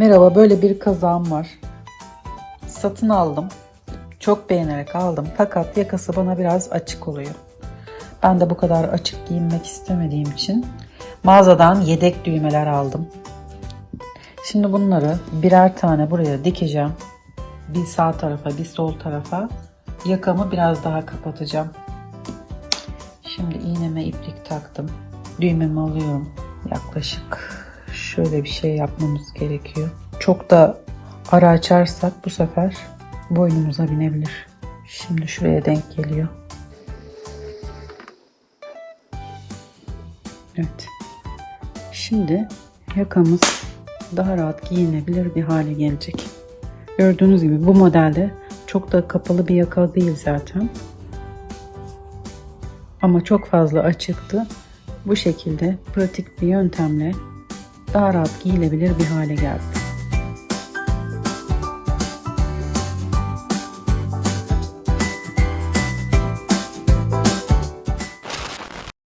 Merhaba böyle bir kazağım var. Satın aldım. Çok beğenerek aldım fakat yakası bana biraz açık oluyor. Ben de bu kadar açık giyinmek istemediğim için mağazadan yedek düğmeler aldım. Şimdi bunları birer tane buraya dikeceğim. Bir sağ tarafa bir sol tarafa yakamı biraz daha kapatacağım. Şimdi iğneme iplik taktım. Düğmemi alıyorum. Yaklaşık şöyle bir şey yapmamız gerekiyor. Çok da ara açarsak bu sefer boynumuza binebilir. Şimdi şuraya denk geliyor. Evet. Şimdi yakamız daha rahat giyinebilir bir hale gelecek. Gördüğünüz gibi bu modelde çok da kapalı bir yaka değil zaten. Ama çok fazla açıktı. Bu şekilde pratik bir yöntemle daha rahat giyilebilir bir hale geldi.